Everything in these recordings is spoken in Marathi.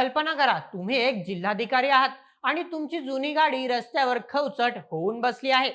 कल्पना करा तुम्ही एक जिल्हाधिकारी आहात आणि तुमची जुनी गाडी रस्त्यावर खवचट होऊन बसली आहे.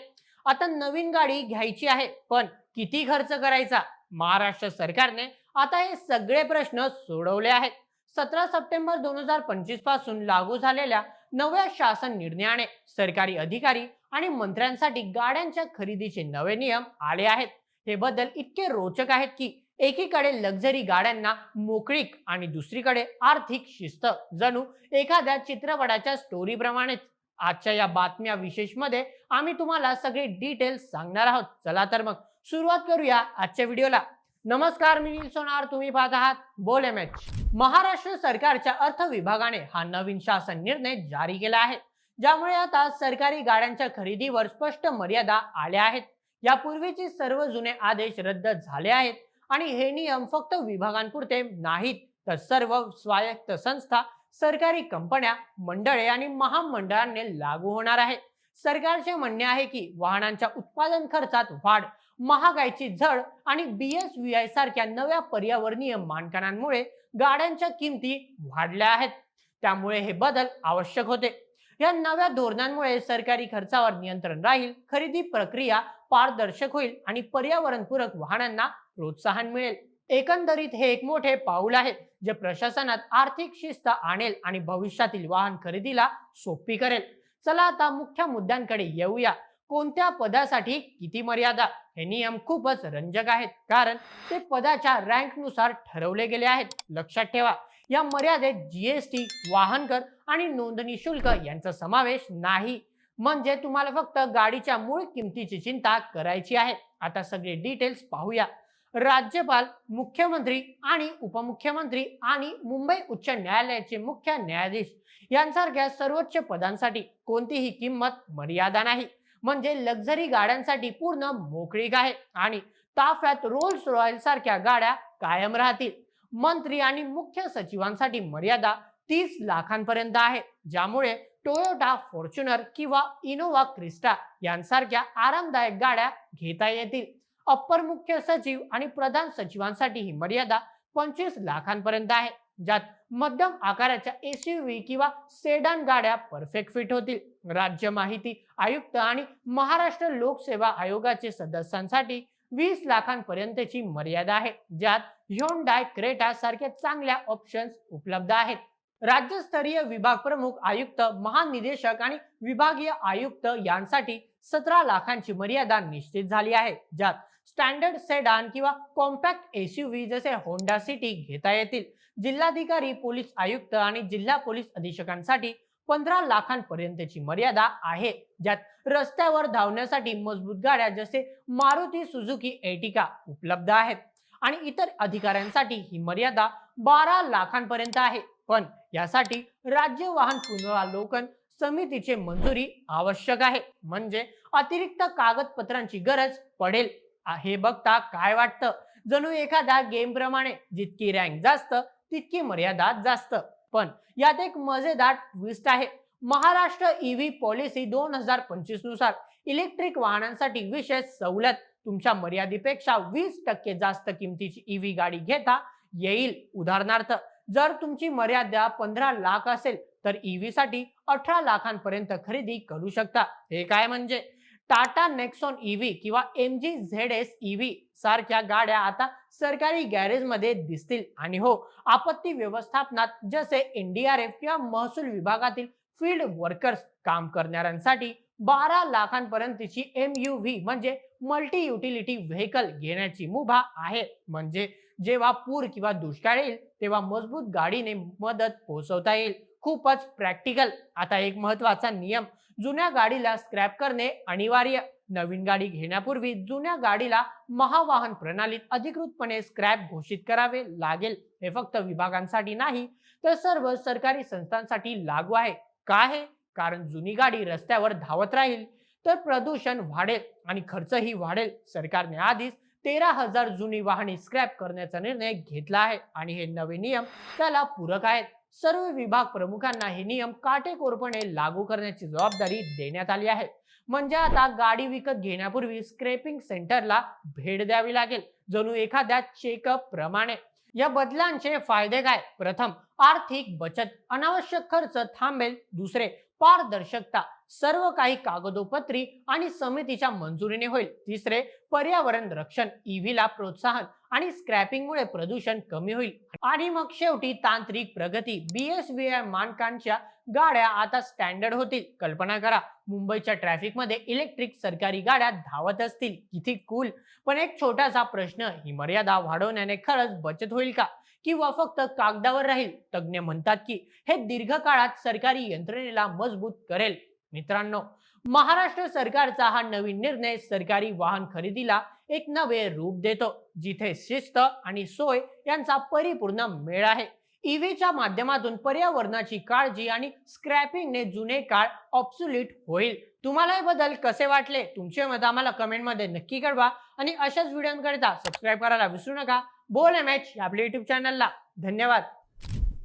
आता नवीन गाडी घ्यायची आहे पण किती खर्च करायचा? महाराष्ट्र सरकारने आता हे सगळे प्रश्न सोडवले आहेत. सतरा सप्टेंबर दोन हजार पंचवीसपासून लागू झालेल्या नव्या शासन निर्णयाने सरकारी अधिकारी आणि मंत्र्यांसाठी गाड्यांच्या खरेदीचे नवे नियम आले आहेत. हे बदल इतके रोचक आहेत की एकीकडे लक्झरी गाड्यांना मोकळीक आणि दुसरीकडे आर्थिक शिस्त. जणू एखाद्या चित्रपटाच्या स्टोरी प्रमाणेच. आजच्या या बातम्या विशेषमध्ये आम्ही तुम्हाला सगळे डिटेल्स सांगणार आहोत. चला तर मग सुरुवात करूया आजच्या व्हिडिओला नमस्कार मी सोनार. तुम्ही पाहत आहात बोल एम एच. महाराष्ट्र सरकारच्या अर्थ विभागाने हा नवीन शासन निर्णय जारी केला आहे. ज्यामुळे आता सरकारी गाड्यांच्या खरेदीवर स्पष्ट मर्यादा आल्या आहेत. यापूर्वीचे सर्व जुने आदेश रद्द झाले आहेत. आणि हे नियम फक्त विभागांपुरते नाहीत तर सर्व स्वायत्त संस्था सरकारी कंपन्या मंडळे आणि महामंडळांनी लागू होणार आहे सरकारचे म्हणणे आहे की वाहनांच्या उत्पादन खर्चात वाढ महागाईची झड आणि बी एस व्ही आय सारख्या नव्या पर्यावरणीय मानकांमुळे गाड्यांच्या किमती वाढल्या आहेत. त्यामुळे हे बदल आवश्यक होते. या नव्या धोरणांमुळे सरकारी खर्चावर नियंत्रण राहील खरेदी प्रक्रिया पारदर्शक होईल आणि पर्यावरणपूरक वाहनांना प्रोत्साहन मिळेल. एकंदरीत हे एक मोठे पाऊल आहे जे प्रशासनात आर्थिक शिस्त आणेल आणि भविष्यातील वाहन खरेदीला सोपी करेल. चला आता मुख्य मुद्द्यांकडे येऊया. कोणत्या पदासाठी किती मर्यादा? हे नियम खूपच रंजक आहेत कारण ते पदाच्या रँकनुसार ठरवले गेले आहेत. लक्षात ठेवा या मर्यादेत जीएसटी वाहन कर आणि नोंदणी शुल्क यांचा समावेश नाही. म्हणजे तुम्हाला फक्त गाडीच्या मूळ किमतीची चिंता करायची आहे. आता सगळे डिटेल्स पाहूया. राज्यपाल मुख्यमंत्री आणि उपमुख्यमंत्री आणि मुंबई उच्च न्यायालयाचे मुख्य न्यायाधीश यांसारख्या सर्वोच्च पदांसाठी कोणतीही किंमत मर्यादा नाही. म्हणजे लक्झरी गाड्यांसाठी पूर्ण मोकळीक आहे आणि ताफ्यात रोल्स रॉयल सारख्या गाड्या कायम राहतील. मंत्री आणि मुख्य सचिवांसाठी मर्यादा तीस लाखांपर्यंत आहे. ज्यामुळे टोयोटा फॉर्च्युनर किंवा इनोवा क्रिस्टा यांसारख्या आरामदायक गाड्या घेता येतील. अप्पर मुख्य सचिव आणि प्रधान सचिवांसाठी ही मर्यादा पंचवीस लाखांपर्यंत आहे. ज्यात मध्यम आकाराच्या एसयूव्ही किंवा सेडान गाड्या परफेक्ट फिट होतील. राज्य माहिती आयुक्त आणि महाराष्ट्र लोकसेवा आयोगाचे सदस्यांसाठी वीस लाखांपर्यंतची मर्यादा आहे ज्यात ह्योंडाय क्रेटा सारख्या चांगल्या ऑप्शन्स उपलब्ध आहेत. राज्यस्तरीय विभाग प्रमुख आयुक्त महानिदेशक आणि विभागीय आयुक्त यांसाठी सतरा लाखांची मर्यादा निश्चित झाली आहे ज्यात स्टँडर्ड सेडान किंवा कॉम्पॅक्ट एसयूव्ही जसे होंडा सिटी घेता येतील. जिल्हाधिकारी पोलीस आयुक्त आणि जिल्हा पोलीस अधीक्षकांसाठी पंधरा लाखांपर्यंतची मर्यादा आहे ज्यात रस्त्यावर धावण्यासाठी मजबूत गाड्या जसे मारुती सुझुकी एटिका उपलब्ध आहेत. आणि इतर अधिकाऱ्यांसाठी ही मर्यादा बारा लाखांपर्यंत आहे. पण यासाठी राज्य वाहन पुनरावलोकन समितीचे मंजुरी आवश्यक आहे. म्हणजे अतिरिक्त कागदपत्रांची गरज पडेल. हे बघता काय वाटतं? जणू एखाद्या गेम प्रमाणे जितकी रँक जास्त तितकी मर्यादा जास्त. पण यात एक मजेदार ट्विस्ट आहे. महाराष्ट्र ईव्ही पॉलिसी दोन हजार पंचवीसनुसार इलेक्ट्रिक वाहनांसाठी विशेष सवलत. तुमच्या मर्यादेपेक्षा वीस टक्के जास्त किमतीची ईव्ही गाडी घेता येईल. उदाहरणार्थ जर तुमची मर्यादा पंधरा लाख असेल तर ईव्ही साठी अठरा लाखांपर्यंत खरेदी करू शकता. हे काय म्हणजे? टाटा नेक्सॉन ईव्ही किंवा M G Z S EV सारख्या गाड्या आता सरकारी गॅरेजमध्ये दिसतील. आणि हो आपत्ती व्यवस्थापनात जसे एनडीआरएफ किंवा महसूल विभागातील फील्ड वर्कर्स काम करणाऱ्यांसाठी बारा लाखांपर्यंतची एम यू व्ही म्हणजे मल्टी युटिलिटी व्हेकल घेण्याची मुभा आहे. म्हणजे जेव्हा पूर किंवा दुष्काळ येईल तेव्हा मजबूत गाडीने मदत पोहोचवता येईल. खूपच प्रॅक्टिकल आता एक महत्त्वाचा नियम. जुन्या गाडीला स्क्रॅप करणे अनिवार्य. नवीन गाडी घेण्यापूर्वी जुन्या गाडीला महावाहन प्रणालीत अधिकृतपणे स्क्रॅप घोषित करावे लागेल. हे फक्त विभागांसाठी नाही तर सर्व सरकारी संस्थांसाठी लागू आहे. का आहे कारण जुनी गाडी रस्त्यावर धावत राहील तर प्रदूषण वाढेल आणि खर्चही वाढेल. सरकारने आधीच तेरा हजार जुनी वाहने स्क्रॅप करण्याचा निर्णय घेतला आहे आणि हे नवे नियम त्याला पूरक आहेत. सर्व विभाग प्रमुखांना हे नियम काटेकोरपणे लागू करण्याची जबाबदारी देण्यात आली आहे. म्हणजे आता गाडी विकत घेण्यापूर्वी स्क्रेपिंग सेंटरला भेट द्यावी लागेल. जणू एखाद्या चेकअप प्रमाणे. या बदलांचे फायदे काय? प्रथम आर्थिक बचत अनावश्यक खर्च थांबेल. दुसरे पारदर्शकता. सर्व काही कागदोपत्री आणि समितीच्या मंजुरीने होईल. तिसरे पर्यावरण रक्षण ईव्हीला प्रोत्साहन आणि स्क्रॅपिंगमुळे प्रदूषण कमी होईल. आणि मग शेवटी तांत्रिक प्रगती बीएसव्हीआय मानकांच्या गाड्या आता स्टँडर्ड होतील. कल्पना करा मुंबईच्या ट्रॅफिकमध्ये इलेक्ट्रिक सरकारी गाड्या धावत असतील. किती कूल पण एक छोटासा प्रश्न ही मर्यादा वाढवण्याने खरंच बचत होईल का? किंवा फक्त कागदावर राहील? तज्ज्ञ म्हणतात की हे दीर्घकाळात सरकारी यंत्रणेला मजबूत करेल. मित्रांनो महाराष्ट्र सरकारचा हा नवीन निर्णय सरकारी वाहन खरेदीला एक नवे रूप देतो जिथे शिस्त आणि सोय यांचा परिपूर्ण मेळ आहे. ईव्हीच्या माध्यमातून पर्यावरणाची काळजी आणि स्क्रॅपिंगने जुने काळ ऑप्सुलिट होईल. तुम्हाला हे बदल कसे वाटले? तुमचे मत आम्हाला कमेंटमध्ये नक्की कळवा आणि अशाच व्हिडिओंकरिता सबस्क्राईब करायला विसरू नका. बोल एम एच आपल्या युट्यूब चॅनलला धन्यवाद.